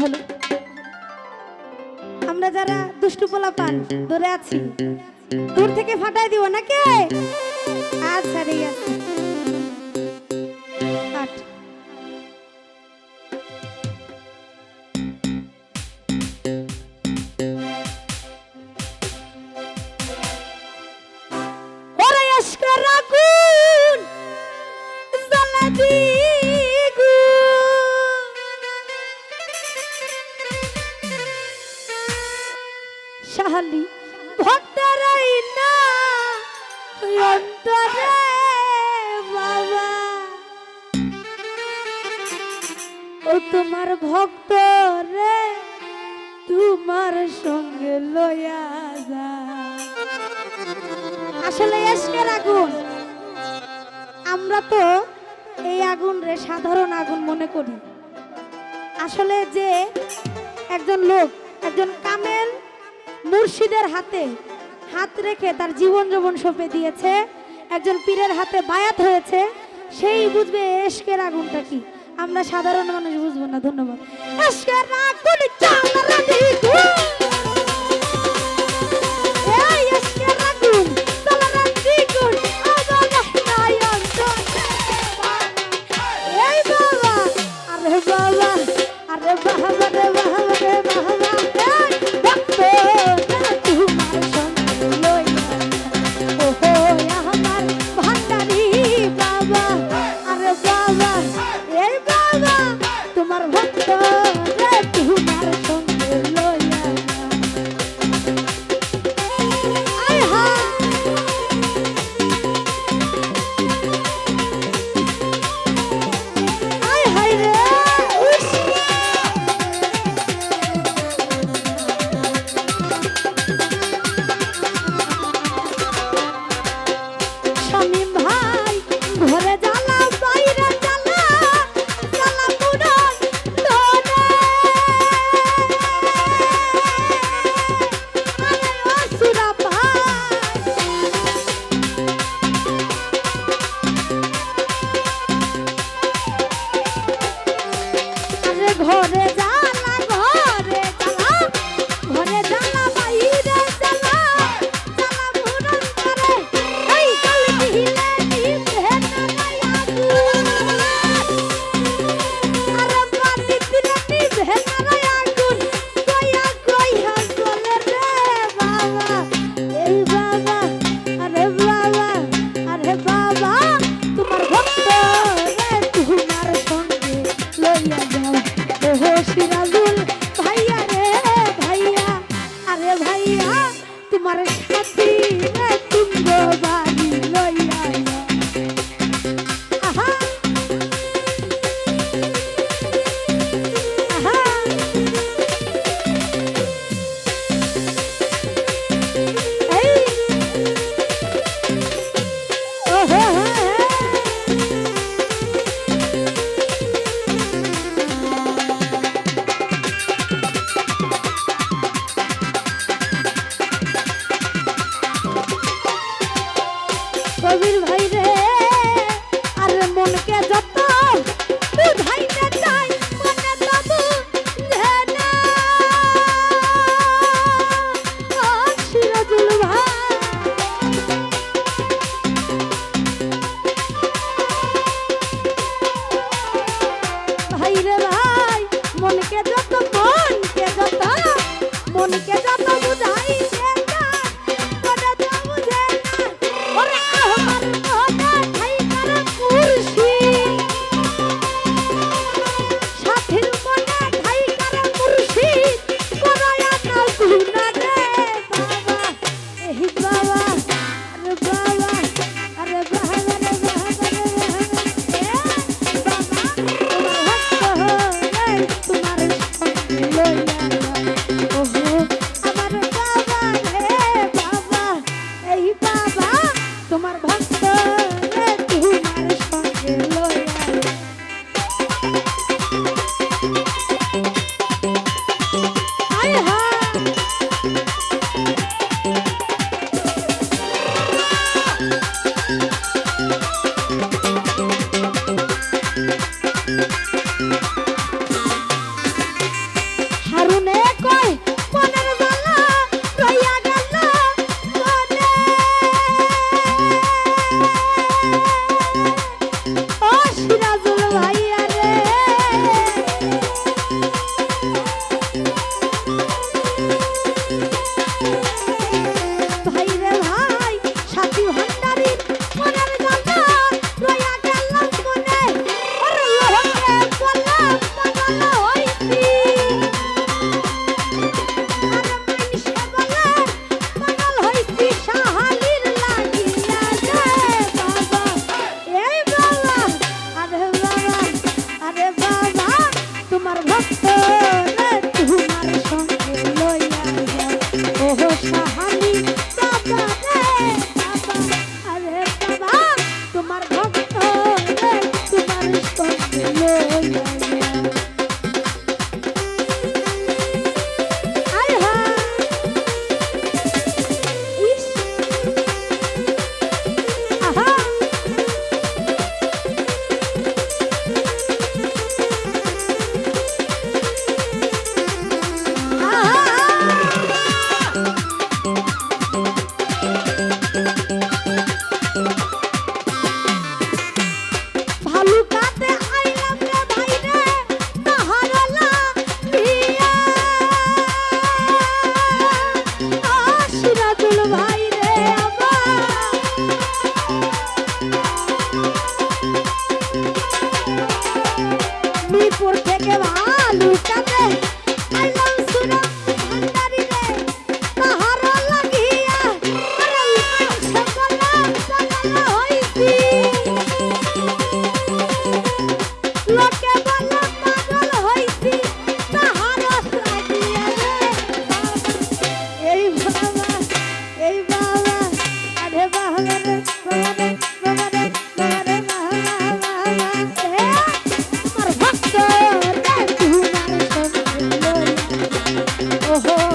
Hello. আমরা যারা দুষ্টু পোলা পান ধরে আছি। দূর থেকে ফাটাই দিব নাকি? আচ্ছা ঠিক আছে। শাহালি ভক্তরাই বাবা। ও তোমার ভক্ত রে, তোমার সঙ্গে লয়া যা। আসলে এসকের আগুন, আমরা তো এই আগুন রে সাধারণ আগুন মনে করি। আসলে যে একজন লোক, একজন কামেল মুর্শিদের হাতে হাত রেখে তার জীবন যৌবন সঁপে দিয়েছে। একজন পীরের হাতে বায়াত হয়েছে। সেই বুঝবে এশকের আগুনটা কি? আমরা সাধারণ মানুষ বুঝব না, ধন্যবাদ। এশকের আগুন দিকে লুকাতে oh.